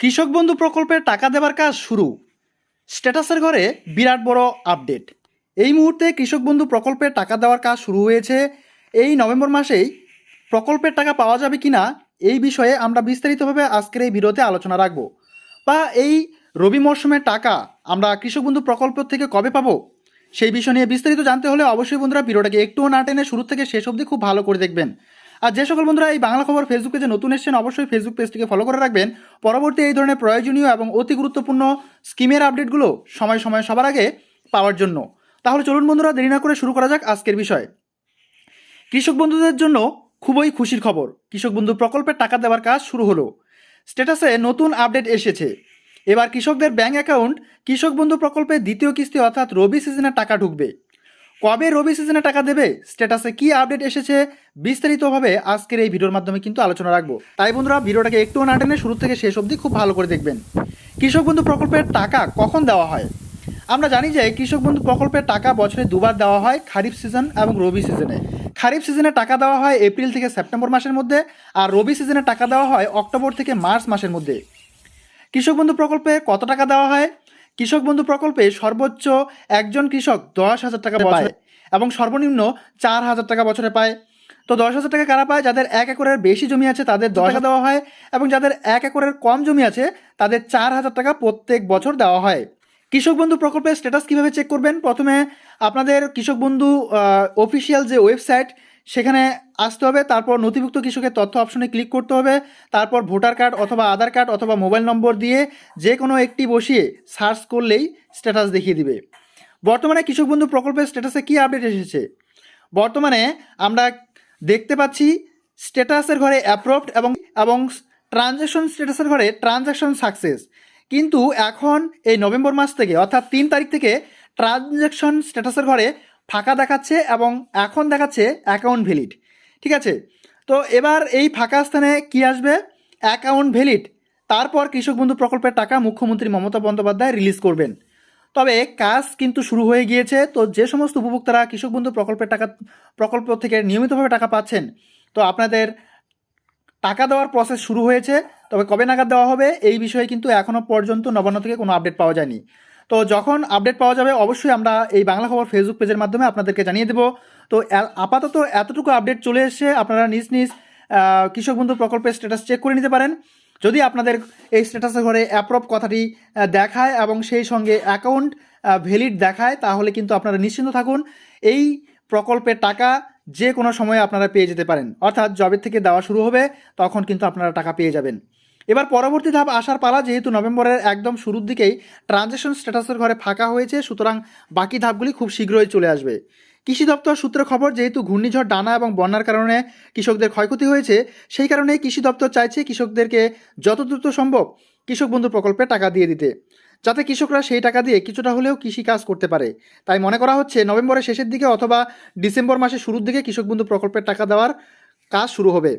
কৃষক বন্ধু প্রকল্পের টাকা দেওয়ার কাজ শুরু। স্ট্যাটাসের ঘরে বিরাট বড় আপডেট। এই মুহূর্তে কৃষক বন্ধু প্রকল্পের টাকা দেওয়ার কাজ শুরু হয়েছে। এই নভেম্বর মাসেই প্রকল্পের টাকা পাওয়া যাবে কি না এই বিষয়ে আমরা বিস্তারিতভাবে আজকের এই ভিডিওতে আলোচনা রাখব। বা এই রবি মরশুমের টাকা আমরা কৃষক বন্ধু প্রকল্প থেকে কবে পাবো, সেই বিষয় নিয়ে বিস্তারিত জানতে হলে অবশ্যই বন্ধুরা ভিডিওটাকে একটুও না টেনে শুরু থেকে শেষ অবধি খুব ভালো করে দেখবেন। আর যে সকল বন্ধুরা এই বাংলা খবর ফেসবুকে যে নতুন এসেছেন, অবশ্যই ফেসবুক পেজটিকে ফলো করে রাখবেন। পরবর্তী এই ধরনের প্রয়োজনীয় এবং অতি গুরুত্বপূর্ণ স্কিমের আপডেটগুলো সময় সময় সবার আগে পাওয়ার জন্য। তাহলে চলুন বন্ধুরা, দেরি না করে শুরু করা যাক আজকের বিষয়। কৃষক বন্ধুদের জন্য খুবই খুশির খবর। কৃষক বন্ধু প্রকল্পের টাকা দেওয়ার কাজ শুরু হলো। স্ট্যাটাসে নতুন আপডেট এসেছে। এবার কৃষকদের ব্যাংক অ্যাকাউন্ট কৃষক বন্ধু প্রকল্পের দ্বিতীয় কিস্তি অর্থাৎ রবি সিজনের টাকা ঢুকবে। কবে রবি সিজনে টাকা দেবে? স্ট্যাটাসে কি আপডেট এসেছে? বিস্তারিতভাবে আজকের এই ভিডিওর মাধ্যমে কিন্তু আলোচনা রাখব। তাই বন্ধুরা, ভিডিওটাকে একটু না টেনে শুরু থেকে শেষ অবধি খুব ভালো করে দেখবেন। কৃষক বন্ধু প্রকল্পের টাকা কখন দেওয়া হয়? আমরা জানি যে কৃষক বন্ধু প্রকল্পের টাকা বছরে দুবার দেওয়া হয় খারিফ সিজন এবং রবি সিজনে। খারিফ সিজনে টাকা দেওয়া হয় এপ্রিল থেকে সেপ্টেম্বর মাসের মধ্যে আর রবি সিজনে টাকা দেওয়া হয় অক্টোবর থেকে মার্চ মাসের মধ্যে। কৃষক বন্ধু প্রকল্পে কত টাকা দেওয়া হয়? কৃষক বন্ধু প্রকল্পে সর্বোচ্চ একজন কৃষক দশ হাজার টাকা পায়। এবং সর্বনিম্ন চার হাজার টাকা বছরে পায়। তো দশ হাজার টাকা কারা পায়? যাদের এক একরের বেশি জমি আছে তাদের দশ হাজার দেওয়া হয় এবং যাদের এক একরের কম জমি আছে তাদের চার হাজার টাকা প্রত্যেক বছর দেওয়া হয়। কৃষক বন্ধু প্রকল্পের স্ট্যাটাস কীভাবে চেক করবেন? প্রথমে আপনাদের কৃষক বন্ধু অফিসিয়াল যে ওয়েবসাইট সেখানে আসতে হবে, তারপর নথিভুক্ত কৃষকের তথ্য অপশনে ক্লিক করতে হবে, তারপর ভোটার কার্ড অথবা আধার কার্ড অথবা মোবাইল নম্বর দিয়ে যে কোনো একটি বসিয়ে সার্চ করলেই স্ট্যাটাস দেখিয়ে দিবে। বর্তমানে কৃষক বন্ধু প্রকল্পের স্ট্যাটাসে কী আপডেট এসেছে? বর্তমানে আমরা দেখতে পাচ্ছি স্ট্যাটাসের ঘরে অ্যাপ্রুভড এবং এবং ট্রানজ্যাকশন স্ট্যাটাসের ঘরে ট্রানজ্যাকশন সাকসেস কিন্তু এখন এই নভেম্বর মাস থেকে, অর্থাৎ তিন তারিখ থেকে ট্রানজ্যাকশন স্ট্যাটাসের ঘরে ফাঁকা দেখাচ্ছে এবং এখন দেখাচ্ছে অ্যাকাউন্ট ভ্যালিড ঠিক আছে? তো এবার এই ফাঁকা স্থানে কি আসবে? অ্যাকাউন্ট ভ্যালিড তারপর কৃষক বন্ধু প্রকল্পের টাকা মুখ্যমন্ত্রী মমতা বন্দ্যোপাধ্যায় রিলিজ করবেন। তবে কাজ কিন্তু শুরু হয়ে গিয়েছে। তো যে সমস্ত উপভোক্তারা কৃষক বন্ধু প্রকল্পের টাকা, প্রকল্প থেকে নিয়মিতভাবে টাকা পাচ্ছেন, তো আপনাদের টাকা দেওয়ার প্রসেস শুরু হয়েছে। তবে কবে নাগাদ দেওয়া হবে, এই বিষয়ে কিন্তু এখনও পর্যন্ত নবান্ন থেকে কোনো আপডেট পাওয়া যায়নি। তো যখন আপডেট পাওয়া যাবে, অবশ্যই আমরা এই বাংলা খবর ফেসবুক পেজের মাধ্যমে আপনাদেরকে জানিয়ে দেবো। তো আপাতত এতটুকু আপডেট চলে এসছে। আপনারা নিজ নিজ কৃষক বন্ধু প্রকল্পের স্ট্যাটাস চেক করে নিতে পারেন। যদি আপনাদের এই স্ট্যাটাসের ঘরে অ্যাপ্রুভ কথাটি দেখায় এবং সেই সঙ্গে অ্যাকাউন্ট ভ্যালিড দেখায়, তাহলে কিন্তু আপনারা নিশ্চিন্ত থাকুন। এই প্রকল্পের টাকা যে কোনো সময়ে আপনারা পেয়ে যেতে পারেন। অর্থাৎ জবের থেকে দেওয়া শুরু হবে, তখন কিন্তু আপনারা টাকা পেয়ে যাবেন। এবার পরবর্তী ধাপ আসার পালা, যেহেতু নভেম্বরের একদম শুরুর দিকেই ট্রানজ্যাকশন স্ট্যাটাসের ঘরে ফাঁকা হয়েছে, সুতরাং বাকি ধাপগুলি খুব শীঘ্রই চলে আসবে। কৃষি দপ্তর সূত্রে খবর, যেহেতু ঘূর্ণিঝড় ডানা এবং বন্যার কারণে কৃষকদের ক্ষয়ক্ষতি হয়েছে, সেই কারণে কৃষি দপ্তর চাইছে কৃষকদেরকে যত দ্রুত সম্ভব কৃষক বন্ধু প্রকল্পে টাকা দিয়ে দিতে, যাতে কৃষকরা সেই টাকা দিয়ে কিছুটা হলেও কৃষি কাজ করতে পারে। তাই মনে করা হচ্ছে, নভেম্বরের শেষের দিকে অথবা ডিসেম্বর মাসের শুরুর দিকে কৃষক বন্ধু প্রকল্পের টাকা দেওয়ার কাজ শুরু হবে।